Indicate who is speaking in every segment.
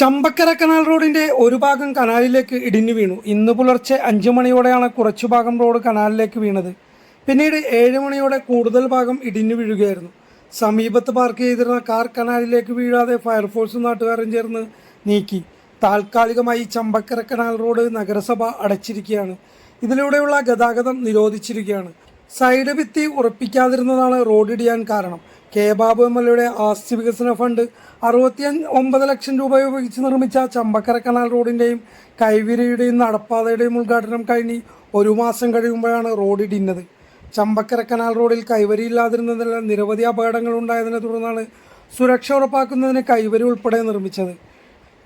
Speaker 1: Champakkara canal റോഡിന്റെ ഒരു ഭാഗം കനാലിലേക്ക് ഇടിഞ്ഞു വീണു. ഇന്ന് പുലർച്ചെ അഞ്ചു മണിയോടെയാണ് കുറച്ചു ഭാഗം റോഡ് കനാലിലേക്ക് വീണത്. പിന്നീട് ഏഴ് മണിയോടെ കൂടുതൽ ഭാഗം ഇടിഞ്ഞു വീഴുകയായിരുന്നു. സമീപത്ത് പാർക്ക് ചെയ്തിരുന്ന കാർ കനാലിലേക്ക് വീഴാതെ ഫയർഫോഴ്സും നാട്ടുകാരും ചേർന്ന് നീക്കി. താൽക്കാലികമായി ചമ്പക്കര കനാൽ റോഡ് നഗരസഭ അടച്ചിരിക്കുകയാണ്. ഇതിലൂടെയുള്ള ഗതാഗതം നിരോധിച്ചിരിക്കുകയാണ്. സൈഡ് ഭിത്തി ഉറപ്പിക്കാതിരുന്നതാണ് റോഡ് ഇടിയാൻ കാരണം. കെ ബാബു എം എൽ എയുടെ ആസ്തി വികസന ഫണ്ട് അറുപത്തി ഒമ്പത് ലക്ഷം രൂപ ഉപയോഗിച്ച് നിർമ്മിച്ച ചമ്പക്കര കനാൽ റോഡിന്റെയും കൈവിരിയുടെയും നടപ്പാതയുടെയും ഉദ്ഘാടനം കഴിഞ്ഞ് ഒരു മാസം കഴിയുമ്പോഴാണ് റോഡ് ഇടിഞ്ഞത്. ചമ്പക്കര കനാൽ റോഡിൽ കൈവരി ഇല്ലാതിരുന്നതിനാൽ നിരവധി അപകടങ്ങൾ ഉണ്ടായതിനെ തുടർന്നാണ് സുരക്ഷ ഉറപ്പാക്കുന്നതിന് കൈവരി ഉൾപ്പെടെ നിർമ്മിച്ചത്.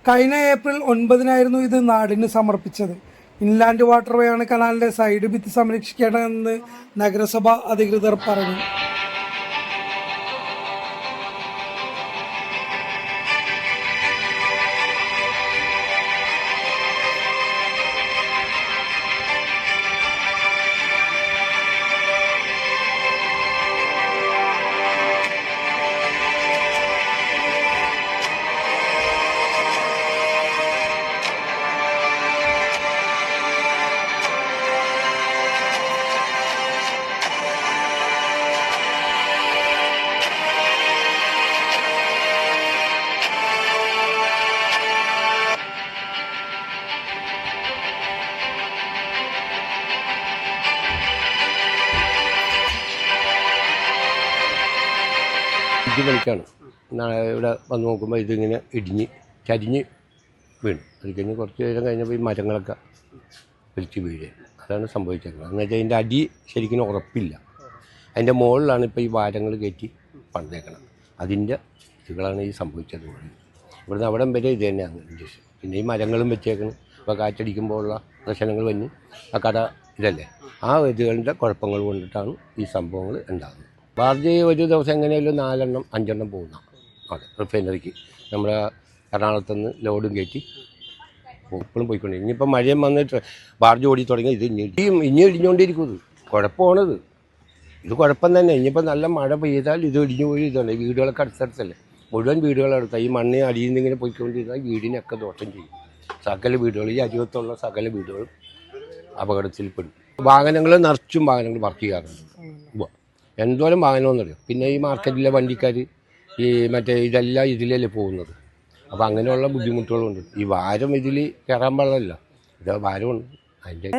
Speaker 1: കഴിഞ്ഞ ഏപ്രിൽ ഒൻപതിനായിരുന്നു ഇത് നാടിന് സമർപ്പിച്ചത്. ഇൻലാൻഡ് വാട്ടർവേയാണ് ആണ് കനാലിന്റെ സൈഡ് ഭിത്തി സംരക്ഷിക്കേണ്ടതെന്ന് നഗരസഭ അധികൃതർ പറഞ്ഞു.
Speaker 2: അഞ്ച് മണിക്കാണ് ഇവിടെ വന്ന് നോക്കുമ്പോൾ ഇതിങ്ങനെ ഇടിഞ്ഞ് ചരിഞ്ഞ് വീണു. അത് കഴിഞ്ഞ് കുറച്ച് നേരം കഴിഞ്ഞപ്പോൾ ഈ മരങ്ങളൊക്കെ വലിച്ചു വീഴുക അതാണ് സംഭവിച്ചേക്കുന്നത് എന്ന് വെച്ചാൽ അതിന്റെ അടി ശരിക്കും ഉറപ്പില്ല. അതിന്റെ മുകളിലാണ് ഇപ്പോൾ ഈ വാരങ്ങൾ കയറ്റി പണിതേക്കണം അതിന്റെ ഇതുകളാണ് ഈ സംഭവിച്ചത് ഇവിടുന്ന് അവിടം വരെ ഇത് തന്നെയാണ് ഉദ്ദേശം. പിന്നെ ഈ മരങ്ങളും വെച്ചേക്കണം. ഇപ്പോൾ കാറ്റടിക്കുമ്പോഴുള്ള പ്രശ്നങ്ങൾ വന്ന് ആ കട ഇതല്ലേ? ആ ഇതുകളുടെ കുഴപ്പങ്ങൾ കൊണ്ടിട്ടാണ് ഈ സംഭവങ്ങൾ ഉണ്ടാകുന്നത് ബാർജ് ഒരു ദിവസം എങ്ങനെയല്ലോ നാലെണ്ണം അഞ്ചെണ്ണം പോകുന്ന അതെ റിഫൈനറിക്ക് നമ്മുടെ എറണാകുളത്ത് നിന്ന് ലോഡും കയറ്റി ഇപ്പോഴും പോയിക്കൊണ്ട് ഇനിയിപ്പോൾ മഴയും വന്നിട്ട് ബാർജ് ഓടി തുടങ്ങി ഇത് ഇനിയും ഇനി ഇടിഞ്ഞുകൊണ്ടിരിക്കും ഇത് കുഴപ്പമാണിത്. ഇത് കുഴപ്പം തന്നെ. ഇനിയിപ്പോൾ നല്ല മഴ പെയ്താൽ ഇത് ഇടിഞ്ഞു പോയി ഇതുണ്ട് വീടുകളൊക്കെ അടുത്തടുത്തല്ലേ? മുഴുവൻ വീടുകളടുത്ത. ഈ മണ്ണ് അടിയിൽ നിന്ന് ഇങ്ങനെ പോയിക്കൊണ്ടിരുന്നാൽ വീടിനൊക്കെ ദോഷം ചെയ്യും. സകല വീടുകൾ ഈ അരികത്തുള്ള സകല വീടുകളും അപകടത്തിൽപ്പെടും. വാഹനങ്ങൾ നിറച്ചും വാഹനങ്ങൾ വർക്ക് ചെയ്യാറുണ്ട്. എന്തോരം വാഹനമെന്നറിയോ പിന്നെ ഈ മാർക്കറ്റിലെ വണ്ടിക്കാർ ഈ മറ്റേ ഇതെല്ലാം ഇതിലല്ലേ പോകുന്നത്. അപ്പോൾ അങ്ങനെയുള്ള ബുദ്ധിമുട്ടുകളുണ്ട്. ഈ വാരം ഇതിൽ കയറാൻ പാടില്ല ഇത് വാരമുണ്ട്.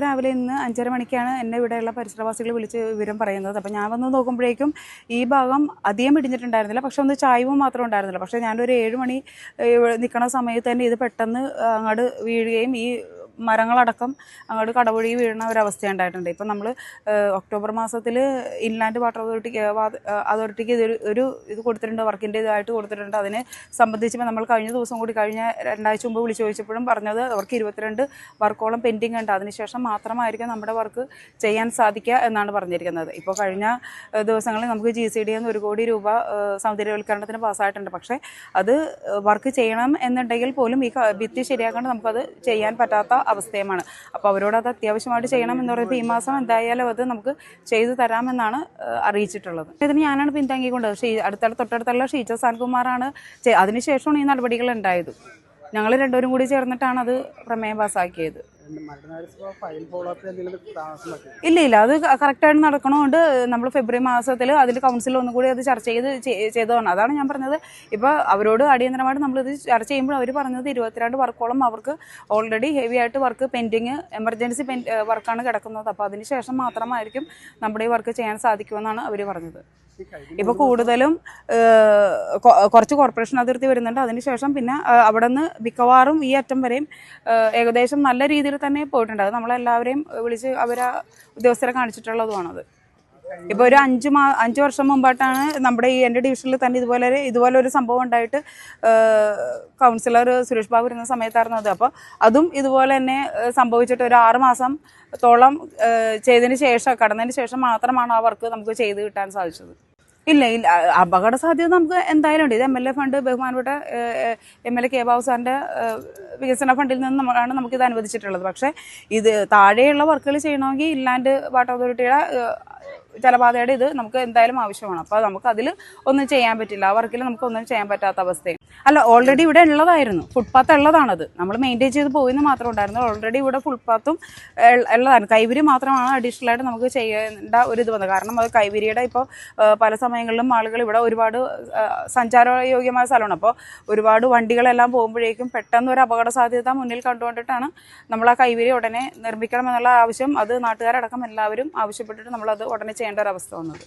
Speaker 3: രാവിലെ ഇന്ന് അഞ്ചര മണിക്കാണ് എന്നെ ഇവിടെയുള്ള പരിസരവാസികൾ വിളിച്ച് വിവരം പറയുന്നത്. അപ്പോൾ ഞാൻ വന്ന് നോക്കുമ്പോഴേക്കും ഈ ഭാഗം അധികം ഇടിഞ്ഞിട്ടുണ്ടായിരുന്നില്ല. പക്ഷെ ഒന്ന് ചായവും മാത്രം ഉണ്ടായിരുന്നില്ല. പക്ഷേ ഞാനൊരു ഏഴ് മണി നിൽക്കണ സമയത്ത് തന്നെ ഇത് പെട്ടെന്ന് അങ്ങോട്ട് വീഴുകയും ഈ മരങ്ങളടക്കം അങ്ങോട്ട് കടവഴി വീഴുന്ന ഒരവസ്ഥ ഉണ്ടായിട്ടുണ്ട്. ഇപ്പം നമ്മൾ ഒക്ടോബർ മാസത്തിൽ ഇൻലാൻഡ് വാട്ടർ അതോറിറ്റിക്ക് അതോറിറ്റിക്ക് ഇതൊരു ഒരു ഇത് കൊടുത്തിട്ടുണ്ട് വർക്കിന്റെ ഇതായിട്ട് കൊടുത്തിട്ടുണ്ട്. അതിനെ സംബന്ധിച്ച് നമ്മൾ കഴിഞ്ഞ ദിവസം കൂടി കഴിഞ്ഞ രണ്ടാഴ്ച മുമ്പ് വിളിച്ചു ചോദിച്ചപ്പോഴും പറഞ്ഞത് അവർക്ക് ഇരുപത്തിരണ്ട് വർക്കോളം പെൻഡിങ് ഉണ്ട്. അതിനുശേഷം മാത്രമായിരിക്കും നമ്മുടെ വർക്ക് ചെയ്യാൻ സാധിക്കുക എന്നാണ് പറഞ്ഞിരിക്കുന്നത്. ഇപ്പോൾ കഴിഞ്ഞ ദിവസങ്ങളിൽ നമുക്ക് ജി സി ഡി എന്ന് ഒരു കോടി രൂപ സൗന്ദര്യവൽക്കരണത്തിന് പാസ്സായിട്ടുണ്ട്. പക്ഷേ അത് വർക്ക് ചെയ്യണം എന്നുണ്ടെങ്കിൽ പോലും ഈ ഭിത്തി ശരിയാക്കാണ്ട് നമുക്കത് ചെയ്യാൻ പറ്റാത്ത അവസ്ഥയുമാണ്. അപ്പോൾ അവരോട് അത് അത്യാവശ്യമായിട്ട് ചെയ്യണം എന്ന് പറയുമ്പോൾ ഈ മാസം എന്തായാലും അത് നമുക്ക് ചെയ്തു തരാമെന്നാണ് അറിയിച്ചിട്ടുള്ളത്. ഇതിന് ഞാനാണ് പിന്താങ്ങിക്കൊണ്ടത് ഷീ അടുത്തടുത്ത് തൊട്ടടുത്തുള്ള ഷീജ സാൻകുമാറാണ് അതിനുശേഷമാണ് ഈ നടപടികൾ ഉണ്ടായത്. ഞങ്ങൾ രണ്ടുപേരും കൂടി ചേർന്നിട്ടാണ് അത് പ്രമേയം പാസ്സാക്കിയത് ഇല്ല ഇല്ല അത് കറക്റ്റായിട്ട് നടക്കണോണ്ട് നമ്മൾ ഫെബ്രുവരി മാസത്തിൽ അതിൽ കൗൺസിൽ ഒന്നുകൂടി അത് ചർച്ച ചെയ്ത് ചെയ്തതാണ്. അതാണ് ഞാൻ പറഞ്ഞത്. ഇപ്പോൾ അവരോട് അടിയന്തരമായിട്ട് നമ്മളിത് ചർച്ച ചെയ്യുമ്പോൾ അവർ പറഞ്ഞത് ഇരുപത്തിരണ്ട് വർക്കോളം അവർക്ക് ഓൾറെഡി ഹെവി ആയിട്ട് വർക്ക് പെൻഡിങ് എമർജൻസി വർക്കാണ് കിടക്കുന്നത്. അപ്പോൾ അതിന് ശേഷം മാത്രമായിരിക്കും നമ്മുടെ ഈ വർക്ക് ചെയ്യാൻ സാധിക്കുമെന്നാണ് അവർ പറഞ്ഞത്. ഇപ്പോൾ കൂടുതലും കുറച്ച് കോർപ്പറേഷൻ അതിർത്തി വരുന്നുണ്ട്. അതിനുശേഷം പിന്നെ അവിടെ നിന്ന് മിക്കവാറും ഈ അറ്റം വരെയും ഏകദേശം നല്ല രീതിയിൽ തന്നെ പോയിട്ടുണ്ട്. അത് നമ്മളെല്ലാവരെയും വിളിച്ച് അവരെ ഉദ്യോഗസ്ഥരെ കാണിച്ചിട്ടുള്ളതുമാണത് ഇപ്പോൾ ഒരു അഞ്ച് മാ അഞ്ച് വർഷം മുമ്പായിട്ടാണ് നമ്മുടെ ഈ എന്റെ ഡിവിഷനിൽ തന്നെ ഇതുപോലെ ഇതുപോലെ ഒരു സംഭവം ഉണ്ടായിട്ട് കൗൺസിലർ സുരേഷ് ബാബു ഇരുന്ന സമയത്തായിരുന്നു അത്. അപ്പോൾ അതും ഇതുപോലെ തന്നെ സംഭവിച്ചിട്ട് ഒരു ആറ് മാസം തോളം ചെയ്തതിന് ശേഷം കടന്നതിന് ശേഷം മാത്രമാണ് ആ വർക്ക് നമുക്ക് ചെയ്ത് കിട്ടാൻ സാധിച്ചത്. ഇല്ല ഇല്ല അപകട സാധ്യത നമുക്ക് എന്തായാലും ഉണ്ട്. ഇത് എം എൽ എ ഫണ്ട് ബഹുമാനപ്പെട്ട M L A K Babu സാറിന്റെ വികസന ഫണ്ടിൽ നിന്ന് നമ്മളാണ് നമുക്കിത് അനുവദിച്ചിട്ടുള്ളത്. പക്ഷേ ഇത് താഴെയുള്ള വർക്കുകൾ ചെയ്യണമെങ്കിൽ ഇല്ലാണ്ട് വാട്ടർ അതോറിറ്റിയുടെ ജലപാതയുടെ ഇത് നമുക്ക് എന്തായാലും ആവശ്യമാണ്. അപ്പോൾ നമുക്ക് അതിൽ ഒന്നും ചെയ്യാൻ പറ്റില്ല. ആ വർക്കിൽ നമുക്ക് ഒന്നും ചെയ്യാൻ പറ്റാത്ത അവസ്ഥയും അല്ല ഓൾറെഡി ഇവിടെ ഉള്ളതായിരുന്നു. ഫുട്പാത്ത് ഉള്ളതാണത്. നമ്മൾ മെയിന്റെയിൻ ചെയ്ത് പോയിന്ന് മാത്രം ഉണ്ടായിരുന്നു ഓൾറെഡി ഇവിടെ ഫുട്പാത്തും ഉള്ളതാണ്. കൈവരി മാത്രമാണ് അഡീഷണൽ ആയിട്ട് നമുക്ക് ചെയ്യേണ്ട ഒരു ഇത് വന്നത്. കാരണം അത് കൈവരിയുടെ ഇപ്പോൾ പല സമയങ്ങളിലും ആളുകൾ ഇവിടെ ഒരുപാട് സഞ്ചാരയോഗ്യമായ സ്ഥലമാണ്. അപ്പോൾ ഒരുപാട് വണ്ടികളെല്ലാം പോകുമ്പോഴേക്കും പെട്ടെന്ന് ഒരു അപകട സാധ്യത മുന്നിൽ കണ്ടുകൊണ്ടിട്ടാണ് നമ്മൾ ആ കൈവരി ഉടനെ നിർമ്മിക്കണം എന്നുള്ള ആവശ്യം. അത് നാട്ടുകാരടക്കം എല്ലാവരും ആവശ്യപ്പെട്ടിട്ട് നമ്മളത് ഉടനെ ചെയ്യേണ്ട ഒരു അവസ്ഥ വന്നത്.